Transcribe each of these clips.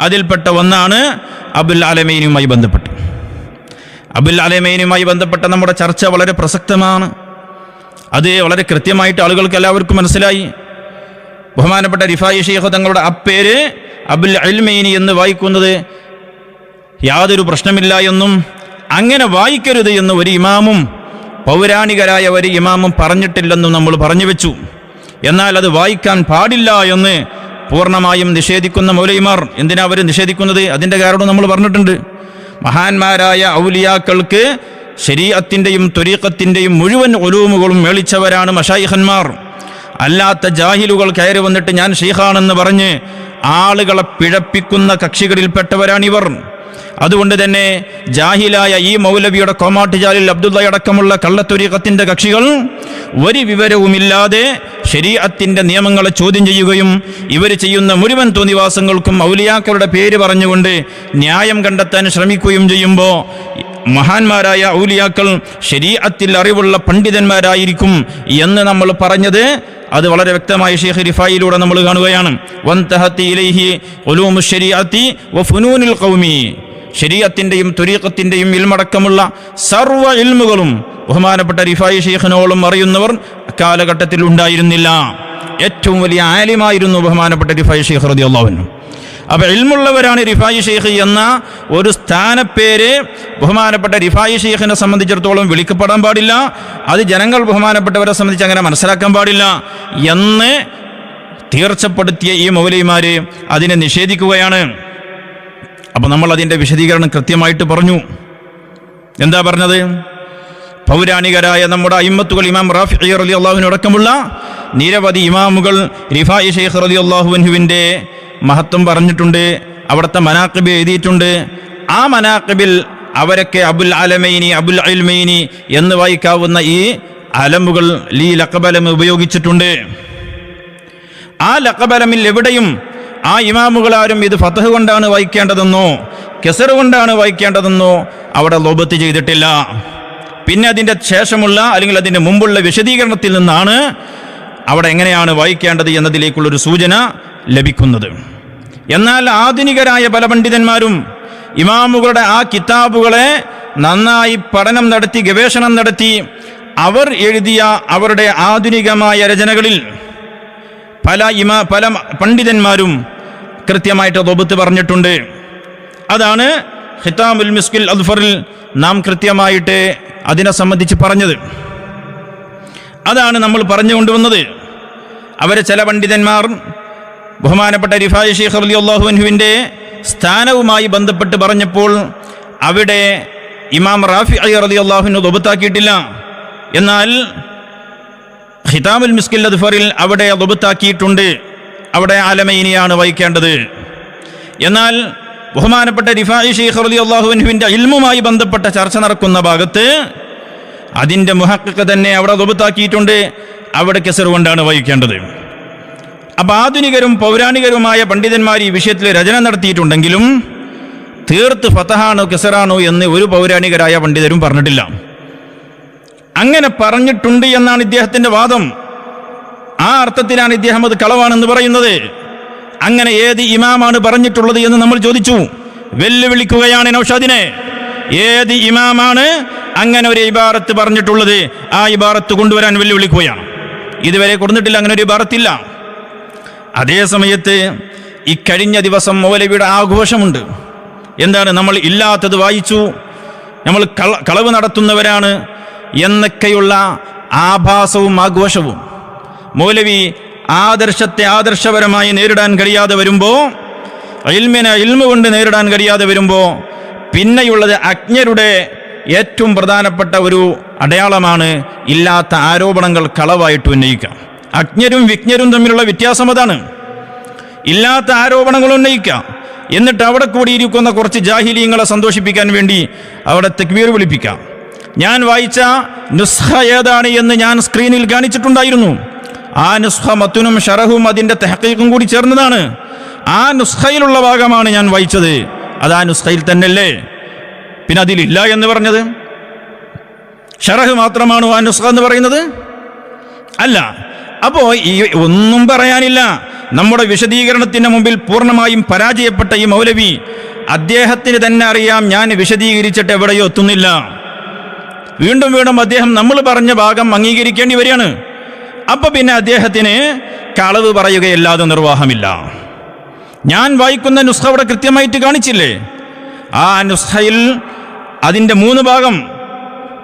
അതിൽപ്പെട്ട ഒന്നാണ് അബുൽ അലമീനുമായി ബന്ധപ്പെട്ട്. അബുൽ അലമീനുമായി ബന്ധപ്പെട്ട നമ്മുടെ ചർച്ച വളരെ പ്രസക്തമാണ്. അത് വളരെ കൃത്യമായിട്ട് ആളുകൾക്ക് എല്ലാവർക്കും മനസ്സിലായി. ബഹുമാനപ്പെട്ട റിഫായി ഷെയ്ഖ് തങ്ങളുടെ അപ്പേര് അബുൽ അൽമൈനി എന്ന് വായിക്കുന്നത് യാതൊരു പ്രശ്നമില്ല എന്നും അങ്ങനെ വായിക്കരുത് എന്ന് ഒരു ഇമാമും പൗരാണികരായ ഒരു ഇമാമും പറഞ്ഞിട്ടില്ലെന്നും നമ്മൾ പറഞ്ഞു വെച്ചു. എന്നാൽ അത് വായിക്കാൻ പാടില്ല എന്ന് പൂർണമായും നിഷേധിക്കുന്ന മൗലൈമാർ എന്തിനാ അവർ നിഷേധിക്കുന്നത്? അതിന്റെ കാരണം നമ്മൾ പറഞ്ഞിട്ടുണ്ട്. മഹാന്മാരായ ഔലിയാക്കൾക്ക് ശരീഅത്തിന്റെയും ത്വരീഖത്തിന്റെയും മുഴുവൻ ഒലൂമുകളും മേളിച്ചവരാണ് മഷായിഹന്മാർ അല്ലാത്ത ജാഹിലുകൾ കയറി വന്നിട്ട് ഞാൻ ഷെയ്ഖാണെന്ന് പറഞ്ഞ് ആളുകളെ പിഴപ്പിക്കുന്ന കക്ഷികളിൽപ്പെട്ടവരാണിവർ. അതുകൊണ്ട് തന്നെ ജാഹിലായ ഈ മൗലവിയുടെ കോമാട്ടുചാലിൽ അബ്ദുള്ള അടക്കമുള്ള കള്ളത്തൊരീഖത്തിന്റെ കക്ഷികൾ ഒരു വിവരവുമില്ലാതെ ശരീഅത്തിന്റെ നിയമങ്ങളെ ചോദ്യം ചെയ്യുകയും ഇവർ ചെയ്യുന്ന മുഴുവൻ തോന്നിവാസങ്ങൾക്കും ഔലിയാക്കളുടെ പേര് പറഞ്ഞുകൊണ്ട് ന്യായം കണ്ടെത്താൻ ശ്രമിക്കുകയും ചെയ്യുമ്പോൾ മഹാന്മാരായ ഔലിയാക്കൾ ശരീഅത്തിൽ അറിവുള്ള പണ്ഡിതന്മാരായിരിക്കും എന്ന് നമ്മൾ പറഞ്ഞത് അത് വളരെ വ്യക്തമായ ഷെയ്ഖ് റിഫായിലൂടെ നമ്മൾ കാണുകയാണ്. വൻ തഹത്തി ഇലൈഹി ഉലൂമു ശരീഅത്തി വ ഫുനൂനിൽ ഖൗമി. ശരീഅത്തിന്റെയും തുരീക്കത്തിന്റെയും ഇൽമടക്കമുള്ള സർവ ഇൽമുകളും ബഹുമാനപ്പെട്ട റിഫായി ഷെയ്ഖിനോളം അറിയുന്നവർ കാലഘട്ടത്തിൽ ഉണ്ടായിരുന്നില്ല. ഏറ്റവും വലിയ ആലിമായിരുന്നു ബഹുമാനപ്പെട്ട റിഫായി ഷെയ്ഖ് റളിയല്ലാഹു അപ്പൊ ഇൽമുള്ളവരാണ് റിഫായി ഷെയ്ഖ് എന്ന ഒരു സ്ഥാനപ്പേര് ബഹുമാനപ്പെട്ട റിഫായി ഷെയ്ഖിനെ സംബന്ധിച്ചിടത്തോളം വിളിക്കപ്പെടാൻ പാടില്ല. അത് ജനങ്ങൾ ബഹുമാനപ്പെട്ടവരെ സംബന്ധിച്ച് അങ്ങനെ മനസ്സിലാക്കാൻ പാടില്ല എന്ന് തീർച്ചപ്പെടുത്തിയ ഈ മൗലൈമാര് അതിനെ നിഷേധിക്കുകയാണ്. അപ്പൊ നമ്മൾ അതിന്റെ വിശദീകരണം കൃത്യമായിട്ട് പറഞ്ഞു. എന്താ പറഞ്ഞത്? പൗരാണികരായ നമ്മുടെ അയിമത്തുകൾ ഇമാം റാഫി അലി അള്ളാഹുവിന് അടക്കമുള്ള നിരവധി ഇമാമുകൾ റിഫായി ഷെയ്ഖ് റലി അള്ളാഹുവിൻഹുവിന്റെ മഹത്വം പറഞ്ഞിട്ടുണ്ട് അവിടുത്തെ മനാക്കിബ് എഴുതിയിട്ടുണ്ട്. ആ മനാക്കിബിൽ അവരൊക്കെ അബുൽ അലമൈനി അബുൽ അൽമൈനി എന്ന് വായിക്കാവുന്ന ഈ അലമുകൾ ലീ ലക്കബലം ഉപയോഗിച്ചിട്ടുണ്ട്. ആ ലക്കബലമിൽ എവിടെയും ആ ഇമാമുകളാരും ഇത് ഫതഹ് കൊണ്ടാണ് വായിക്കേണ്ടതെന്നോ കെസർ കൊണ്ടാണ് വായിക്കേണ്ടതെന്നോ അവിടെ ലോപത്ത് ചെയ്തിട്ടില്ല. പിന്നെ അതിന്റെ ശേഷമുള്ള അല്ലെങ്കിൽ അതിന്റെ മുമ്പുള്ള വിശദീകരണത്തിൽ നിന്നാണ് അവിടെ എങ്ങനെയാണ് വായിക്കേണ്ടത് എന്നതിലേക്കുള്ളൊരു സൂചന ലഭിക്കുന്നത്. എന്നാൽ ആധുനികരായ പല പണ്ഡിതന്മാരും ഇമാമുകളുടെ ആ കിതാബുകളെ നന്നായി പഠനം നടത്തി ഗവേഷണം നടത്തി അവർ എഴുതിയ അവരുടെ ആധുനികമായ രചനകളിൽ പല ഇമാ പല പണ്ഡിതന്മാരും കൃത്യമായിട്ട് തൊബത്ത് പറഞ്ഞിട്ടുണ്ട്. അതാണ് ഹിതാമുൽ മിസ്കിൽ അദ്ഫറിൽ നാം കൃത്യമായിട്ട് അതിനെ സംബന്ധിച്ച് പറഞ്ഞത്. അതാണ് നമ്മൾ പറഞ്ഞു കൊണ്ടുവന്നത്. അവരെ ചില പണ്ഡിതന്മാർ ബഹുമാനപ്പെട്ട റിഫായ് ഷെയ്ഖ് അലി അള്ളാഹുവിന്റെ സ്ഥാനവുമായി ബന്ധപ്പെട്ട് പറഞ്ഞപ്പോൾ അവിടെ ഇമാം റാഫി അലി അലി അള്ളാഹുവിനെ തൊബത്താക്കിയിട്ടില്ല. എന്നാൽ ഹിതാമുൽ മിസ്കിൽ അദ്ഫറിൽ അവിടെ തൊബത്താക്കിയിട്ടുണ്ട് അവിടെ ആലമൈനിയാണ് വഹിക്കേണ്ടത്. എന്നാൽ ബഹുമാനപ്പെട്ട റിഫായി ഷെയ്ഖ് അലി അള്ളാഹുവിന്റെ ഇൽമുമായി ബന്ധപ്പെട്ട ചർച്ച നടക്കുന്ന ഭാഗത്ത് അതിന്റെ മുഹക്കൊക്കെ തന്നെ അവിടെ തൊബത്താക്കിയിട്ടുണ്ട് അവിടെ കെസർ കൊണ്ടാണ് വഹിക്കേണ്ടത്. അപ്പം ആധുനികരും പൗരാണികരുമായ പണ്ഡിതന്മാർ ഈ വിഷയത്തിൽ രചന നടത്തിയിട്ടുണ്ടെങ്കിലും തീർത്ത് ഫതഹാണോ കെസറാണോ എന്ന് ഒരു പൗരാണികരായ പണ്ഡിതരും പറഞ്ഞിട്ടില്ല. അങ്ങനെ പറഞ്ഞിട്ടുണ്ട് എന്നാണ് ഇദ്ദേഹത്തിന്റെ വാദം. ആ അർത്ഥത്തിലാണ് ഇദ്ദേഹം അത് കളവാണെന്ന് പറയുന്നത്. അങ്ങനെ ഏത് ഇമാമാണ് പറഞ്ഞിട്ടുള്ളത് എന്ന് നമ്മൾ ചോദിച്ചു. വെല്ലുവിളിക്കുകയാണ് നൌഷാദിനെ. ഏത് ഇമാമാണ് അങ്ങനെ ഒരു ഇബാറത്ത് പറഞ്ഞിട്ടുള്ളത്? ആ ഇബാറത്ത് കൊണ്ടുവരാൻ വെല്ലുവിളിക്കുകയാണ്. ഇതുവരെ കൊടുത്തിട്ടില്ല അങ്ങനെ ഒരു ഇബാറത്തില്ല. അതേ സമയത്ത് ഇക്കഴിഞ്ഞ ദിവസം മൗലവിയുടെ ആഘോഷമുണ്ട്. എന്താണ്? നമ്മൾ ഇല്ലാത്തത് വായിച്ചു. നമ്മൾ കള കളവ് നടത്തുന്നവരാണ്. എന്നൊക്കെയുള്ള ആഭാസവും ആഘോഷവും മൗലവി ആദർശത്തെ ആദർശപരമായി നേരിടാൻ കഴിയാതെ വരുമ്പോൾ ഇൽമിനെ ഇൽമ കൊണ്ട് നേരിടാൻ കഴിയാതെ വരുമ്പോൾ പിന്നെയുള്ളത് അജ്ഞരുടെ ഏറ്റവും പ്രധാനപ്പെട്ട ഒരു അടയാളമാണ് ഇല്ലാത്ത ആരോപണങ്ങൾ കളവായിട്ട് ഉന്നയിക്കുക അജ്ഞരും വിജ്ഞരും തമ്മിലുള്ള വ്യത്യാസം അതാണ്. ഇല്ലാത്ത ആരോപണങ്ങൾ ഉന്നയിക്കാം. എന്നിട്ട് അവിടെ കൂടിയിരിക്കുന്ന കുറച്ച് ജാഹിലീങ്ങളെ സന്തോഷിപ്പിക്കാൻ വേണ്ടി അവിടെ തെക്വീർ വിളിപ്പിക്കാം. ഞാൻ വായിച്ച നുസ്ഹ ഏതാണ് എന്ന് ഞാൻ സ്ക്രീനിൽ കാണിച്ചിട്ടുണ്ടായിരുന്നു. ആ നുസ്ഹ മത്തുനും ഷറഹും അതിന്റെ തെഹക്കീക്കും കൂടി ചേർന്നതാണ്. ആ നുസ്ഹയിലുള്ള ഭാഗമാണ് ഞാൻ വായിച്ചത്. അത് ആ നുസ്ഹയിൽ തന്നെയല്ലേ? പിന്നെ അതിലില്ല എന്ന് പറഞ്ഞത്? ഷറഹ് മാത്രമാണ് ആ നുസ്ഹ എന്ന് പറയുന്നത്? അല്ല. അപ്പോൾ ഈ ഒന്നും പറയാനില്ല. നമ്മുടെ വിശദീകരണത്തിന് മുമ്പിൽ പൂർണമായും പരാജയപ്പെട്ട ഈ മൗലവി അദ്ദേഹത്തിന് തന്നെ അറിയാം. ഞാൻ വിശദീകരിച്ചിട്ട് എവിടെയോ എത്തുന്നില്ല. വീണ്ടും വീണ്ടും അദ്ദേഹം നമ്മൾ പറഞ്ഞ ഭാഗം അംഗീകരിക്കേണ്ടി വരികയാണ്. അപ്പൊ പിന്നെ അദ്ദേഹത്തിന് കളവ് പറയുകയല്ലാതെ നിർവാഹമില്ല. ഞാൻ വായിക്കുന്ന നുസ്ഖ അവിടെ കൃത്യമായിട്ട് കാണിച്ചില്ലേ? ആ നുസ്ഖയിൽ അതിന്റെ മൂന്ന് ഭാഗം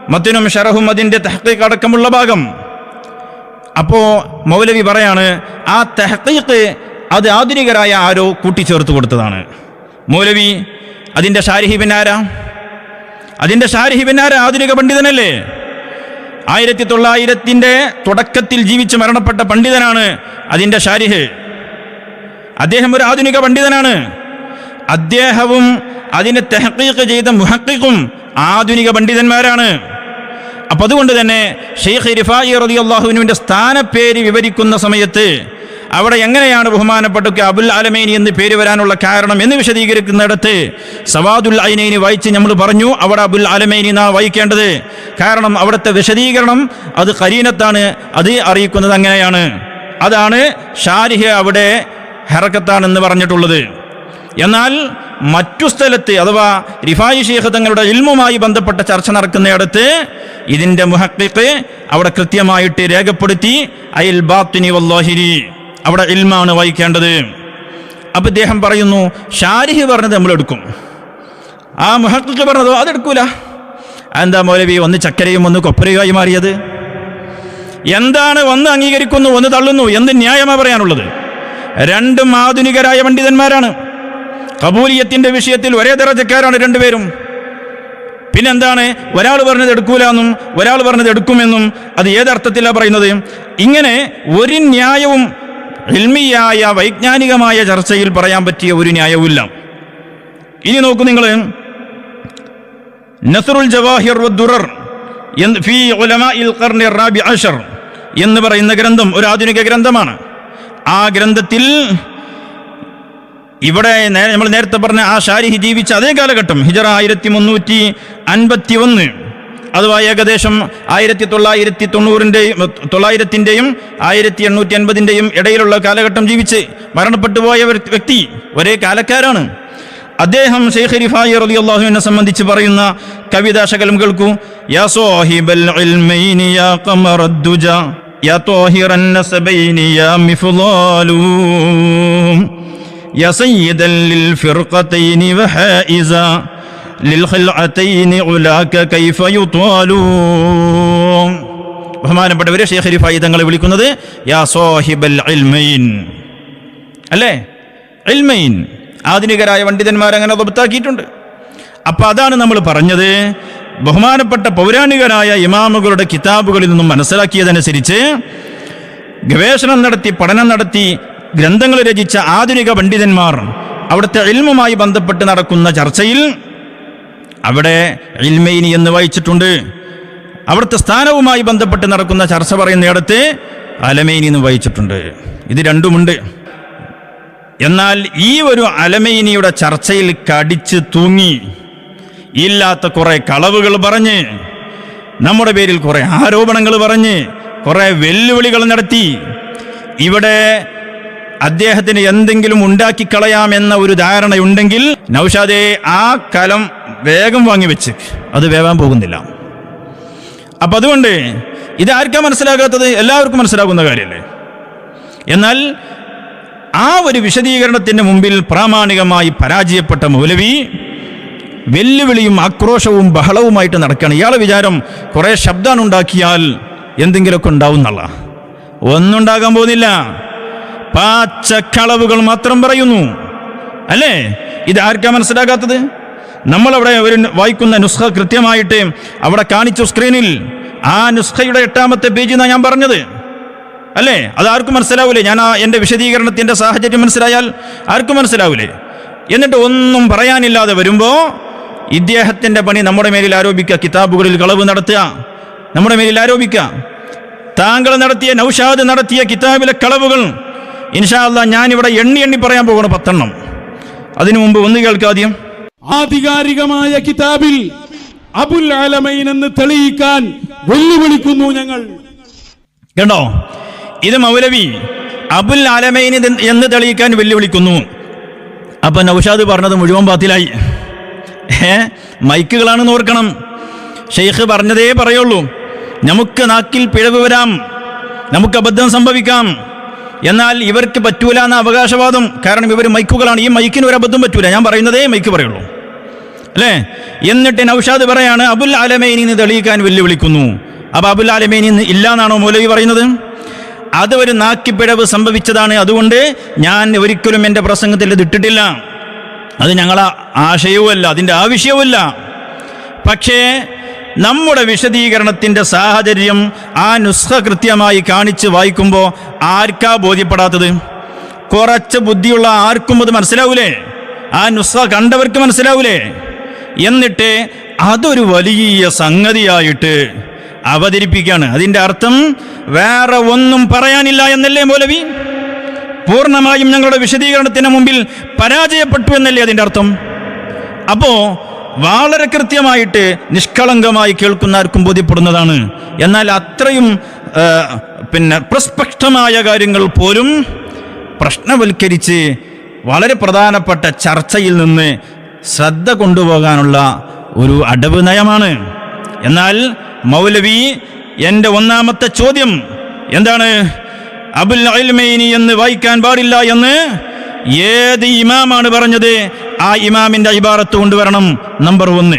മത്തിനും ഷറഹും അതിന്റെ തെഹക്കീക്ക് അടക്കമുള്ള ഭാഗം. അപ്പോൾ മൗലവി പറയാണ് ആ തെഹക്കീക്ക് അത് ആധുനികരായ ആരോ കൂട്ടിച്ചേർത്ത് കൊടുത്തതാണ്. മൗലവി അതിന്റെ ഷാരിഹി പിന്നാരാ അതിന്റെ ഷാരിഹി പിന്നാരാ ആധുനിക പണ്ഡിതനല്ലേ? ആയിരത്തി തൊള്ളായിരത്തിന്റെ തുടക്കത്തിൽ ജീവിച്ച് മരണപ്പെട്ട പണ്ഡിതനാണ് അതിന്റെ ഷാരിഹ് അദ്ദേഹം ഒരു ആധുനിക പണ്ഡിതനാണ്. അദ്ദേഹവും അതിനെ തെഹക്കീക്ക് ചെയ്ത മുഹക്കിക്കും ആധുനിക പണ്ഡിതന്മാരാണ്. അപ്പൊ അതുകൊണ്ട് തന്നെ ഷെയ്ഖ് റിഫായി റതി അള്ളാഹുവിനുവിന്റെ സ്ഥാനപ്പേര് വിവരിക്കുന്ന സമയത്ത് അവിടെ എങ്ങനെയാണ് ബഹുമാനപ്പെട്ട അബുൽ ആലമൈനി എന്ന് പേര് വരാനുള്ള കാരണം എന്ന് വിശദീകരിക്കുന്നിടത്ത് സവാദുൽ ഐനൈനി വായിച്ച് നമ്മൾ പറഞ്ഞു അവിടെ അബുൽ ആലമൈനി എന്നാണ് വായിക്കേണ്ടത്. കാരണം അവിടുത്തെ വിശദീകരണം അത് കരീനത്താണ് അത് അറിയിക്കുന്നത് അങ്ങനെയാണ്. അതാണ് ഷാരിഹ അവിടെ ഹെറക്കത്താണെന്ന് പറഞ്ഞിട്ടുള്ളത്. എന്നാൽ മറ്റു സ്ഥലത്ത് അഥവാ റിഫായി ഷേഖ് തങ്ങളുടെ ഇൽമുമായി ബന്ധപ്പെട്ട ചർച്ച നടക്കുന്നിടത്ത് ഇതിന്റെ മുഹക്കിക്ക് അവിടെ കൃത്യമായിട്ട് രേഖപ്പെടുത്തി അയൽ ബാത്തിനി വല്ലാഹിരി. അവിടെ ഇൽമാണ് വായിക്കേണ്ടത്. അപ്പം ഇദ്ദേഹം പറയുന്നു ഷാരിഹി പറഞ്ഞത് നമ്മൾ എടുക്കും. ആ മുഹക്കിക്ക് പറഞ്ഞതോ അതെടുക്കൂല എന്താ മൗലവി ഒന്ന് ചക്കരയും ഒന്ന് കൊപ്പരയുമായി മാറിയത്? എന്താണ് ഒന്ന് അംഗീകരിക്കുന്നു ഒന്ന് തള്ളുന്നു? എന്ത് ന്യായമാണ് പറയാനുള്ളത്? രണ്ടും ആധുനികരായ പണ്ഡിതന്മാരാണ്. കബൂലിയത്തിന്റെ വിഷയത്തിൽ ഒരേ ദറജക്കാരാണ് രണ്ടുപേരും. പിന്നെന്താണ്? ഒരാൾ പറഞ്ഞത് എടുക്കൂല എന്നും ഒരാൾ പറഞ്ഞത് എടുക്കുമെന്നും അത് ഏതർത്ഥത്തിലാണ് പറയുന്നത്? ഇങ്ങനെ ഒരു ന്യായവും ഇൽമിയായ വൈജ്ഞാനികമായ ചർച്ചയിൽ പറയാൻ പറ്റിയ ഒരു ന്യായവുമില്ല. ഇനി നോക്കൂ നിങ്ങൾ നസറുൽ ജവാഹിർ ഫീ എന്ന് പറയുന്ന ഗ്രന്ഥം ഒരു ആധുനിക ഗ്രന്ഥമാണ്. ആ ഗ്രന്ഥത്തിൽ ഇവിടെ നമ്മൾ നേരത്തെ പറഞ്ഞ ആ ഷാരിഹി ജീവിച്ച അതേ കാലഘട്ടം ഹിജറ ആയിരത്തി മുന്നൂറ്റി അൻപത്തി ഒന്ന് അഥവാ ഏകദേശം ആയിരത്തി തൊള്ളായിരത്തി തൊണ്ണൂറിന്റെയും തൊള്ളായിരത്തിന്റെയും ആയിരത്തി എണ്ണൂറ്റി അൻപതിന്റെയും ഇടയിലുള്ള കാലഘട്ടം ജീവിച്ച് മരണപ്പെട്ടു പോയ വ്യക്തി ഒരേ കാലക്കാരാണ്. അദ്ദേഹം ഷെയ്ഖ് ഹരിഫായി റലി അള്ളാഹുവിനെ സംബന്ധിച്ച് പറയുന്ന കവിത ശകലം കേൾക്കൂ. യാ ബഹുമാനപ്പെട്ടവരെ ഷെയ്ഖ് റിഫായി തങ്ങളെ വിളിക്കുന്നത് യാ സോഹിബൽ അല്ലേ? ഇൽമൈൻ. ആധുനികരായ പണ്ഡിതന്മാർ അങ്ങനെ ദബത്താക്കിയിട്ടുണ്ട് അപ്പൊ അതാണ് നമ്മൾ പറഞ്ഞത്. ബഹുമാനപ്പെട്ട പൗരാണികരായ ഇമാമുകളുടെ കിതാബുകളിൽ നിന്നും മനസ്സിലാക്കിയതനുസരിച്ച് ഗവേഷണം നടത്തി പഠനം നടത്തി ഗ്രന്ഥങ്ങൾ രചിച്ച ആധുനിക പണ്ഡിതന്മാർ അവിടുത്തെ ഇൽമുമായി ബന്ധപ്പെട്ട് നടക്കുന്ന ചർച്ചയിൽ അവിടെ ഇൽമൈനി എന്ന് വായിച്ചിട്ടുണ്ട്. അവിടുത്തെ സ്ഥാനവുമായി ബന്ധപ്പെട്ട് നടക്കുന്ന ചർച്ച പറയുന്നിടത്ത് അലമൈനി എന്ന് വായിച്ചിട്ടുണ്ട്. ഇത് രണ്ടുമുണ്ട്. എന്നാൽ ഈ ഒരു അലമൈനിയുടെ ചർച്ചയിൽ കടിച്ച് തൂങ്ങി. ഇല്ലാത്ത കുറെ കളവുകൾ പറഞ്ഞ് നമ്മുടെ പേരിൽ കുറെ ആരോപണങ്ങൾ പറഞ്ഞ് കുറെ വെല്ലുവിളികൾ നടത്തി. ഇവിടെ അദ്ദേഹത്തിന് എന്തെങ്കിലും ഉണ്ടാക്കി കളയാമെന്ന ഒരു ധാരണയുണ്ടെങ്കിൽ നൗഷാദെ ആ കലം വേഗം വാങ്ങിവെച്ച് അത് വേവാൻ പോകുന്നില്ല. അപ്പൊ അതുകൊണ്ട് ഇത് ആർക്കാ മനസ്സിലാകാത്തത്? എല്ലാവർക്കും മനസ്സിലാകുന്ന കാര്യമല്ലേ എന്നാൽ ആ ഒരു വിശദീകരണത്തിന് മുമ്പിൽ പ്രാമാണികമായി പരാജയപ്പെട്ട മൗലവി വെല്ലുവിളിയും ആക്രോശവും ബഹളവുമായിട്ട് നടക്കുകയാണ്. ഇയാളെ വിചാരം കുറേ ശബ്ദമാണ് ഉണ്ടാക്കിയാൽ എന്തെങ്കിലുമൊക്കെ ഉണ്ടാവും എന്നുള്ള. ഒന്നുണ്ടാകാൻ പോകുന്നില്ല. പാച്ചക്കളവുകൾ മാത്രം പറയുന്നു. അല്ലേ? ഇത് ആർക്കാ മനസ്സിലാകാത്തത്? നമ്മളവിടെ അവർ വായിക്കുന്ന നുസ്ഖ കൃത്യമായിട്ട് അവിടെ കാണിച്ചു സ്ക്രീനിൽ. ആ നുസ്ഖയുടെ എട്ടാമത്തെ പേജ് എന്നാണ് ഞാൻ പറഞ്ഞത്. അല്ലേ? അത് ആർക്കും മനസ്സിലാവൂലേ? ഞാൻ ആ എന്റെ വിശദീകരണത്തിന്റെ സാഹചര്യം മനസ്സിലായാൽ ആർക്കും മനസ്സിലാവൂലേ? എന്നിട്ട് ഒന്നും പറയാനില്ലാതെ വരുമ്പോൾ ഇദ്ദേഹത്തിന്റെ പണി നമ്മുടെ മേലിൽ ആരോപിക്കുക. കിതാബുകളിൽ കളവ് നടത്തുക. നമ്മുടെ മേലിൽ ആരോപിക്കുക. താങ്കൾ നടത്തിയ നൌഷാദ് നടത്തിയ കിതാബിലെ കളവുകൾ ഇൻഷാ അല്ലാ ഞാനിവിടെ എണ്ണി എണ്ണി പറയാൻ പോകണം പത്തെണ്ണം. അതിനു മുമ്പ് ഒന്ന് കേൾക്കാദ്യം ആധികാരികമായ കിതാബിൽ അബുൽ ആലമൈൻ എന്ന് തെളിയിക്കാൻ വെല്ലുവിളിക്കുന്നു ഞങ്ങൾ. കേട്ടോ ഇത് മൗലവി അബുൽ ആലമൈൻ എന്ന് തെളിയിക്കാൻ വെല്ലുവിളിക്കുന്നു. അപ്പൊ നൗഷാദ് പറഞ്ഞത് മുഴുവൻ പാത്തിലായി ഏ? മൈക്കുകളാണെന്ന് ഓർക്കണം. ഷെയ്ഖ് പറഞ്ഞതേ പറയുള്ളൂ. നമുക്ക് നാക്കിൽ പിഴവ് വരാം. നമുക്ക് അബദ്ധം സംഭവിക്കാം. എന്നാൽ ഇവർക്ക് പറ്റൂല എന്ന അവകാശവാദം. കാരണം ഇവർ മൈക്കുകളാണ്. ഈ മൈക്കിന് ഒരു അബദ്ധം പറ്റൂല. ഞാൻ പറയുന്നതേ മൈക്ക് പറയുള്ളൂ. അല്ലേ? എന്നിട്ട് നൌഷാദ് പറയാണ് അബുൽ ആലമേനി എന്ന് തെളിയിക്കാൻ വെല്ലുവിളിക്കുന്നു. അപ്പൊ അബുൽ ആലമേനി ഇല്ല എന്നാണോ മൗലവി പറയുന്നത്? അത് ഒരു നാക്കിപ്പിഴവ് സംഭവിച്ചതാണ്. അതുകൊണ്ട് ഞാൻ ഒരിക്കലും എന്റെ പ്രസംഗത്തിൽ ഇതിട്ടിട്ടില്ല അത് ഞങ്ങളെ ആശയവുമല്ല അതിന്റെ ആവശ്യവുമല്ല. പക്ഷേ നമ്മുടെ വിശദീകരണത്തിന്റെ സാഹചര്യം ആ നുസ്ഖ കൃത്യമായി കാണിച്ച് വായിക്കുമ്പോൾ ആർക്കാ ബോധ്യപ്പെടാത്തത്? കുറച്ച് ബുദ്ധിയുള്ള ആർക്കും അത് മനസ്സിലാവൂലേ? ആ നുസ്ഖ കണ്ടവർക്ക് മനസ്സിലാവൂലേ? എന്നിട്ട് അതൊരു വലിയ സംഗതിയായിട്ട് അവതരിപ്പിക്കുകയാണ് അതിന്റെ അർത്ഥം വേറെ ഒന്നും പറയാനില്ല എന്നല്ലേ മൗലവി? പൂർണമായും ഞങ്ങളുടെ വിശദീകരണത്തിന് മുമ്പിൽ പരാജയപ്പെട്ടു എന്നല്ലേ അതിന്റെ അർത്ഥം? അപ്പോ വളരെ കൃത്യമായിട്ട് നിഷ്കളങ്കമായി കേൾക്കുന്ന ആർക്കും ബോധ്യപ്പെടുന്നതാണ്. എന്നാൽ അത്രയും പിന്നെ പ്രസ്പഷ്ടമായ കാര്യങ്ങൾ പോലും പ്രശ്നവൽക്കരിച്ച് വളരെ പ്രധാനപ്പെട്ട ചർച്ചയിൽ നിന്ന് ശ്രദ്ധ കൊണ്ടുപോകാനുള്ള ഒരു അടവ് നയമാണ്. എന്നാൽ മൗലവി എന്റെ ഒന്നാമത്തെ ചോദ്യം എന്താണ്? അബുൽ അൽമൈനി എന്ന് വായിക്കാൻ പാടില്ല എന്ന് ഏത് ഇമാമാണ് പറഞ്ഞത്? ആ ഇമാമിന്റെ ഇബാറത്ത് കൊണ്ടുവരണം നമ്പർ ഒന്ന്.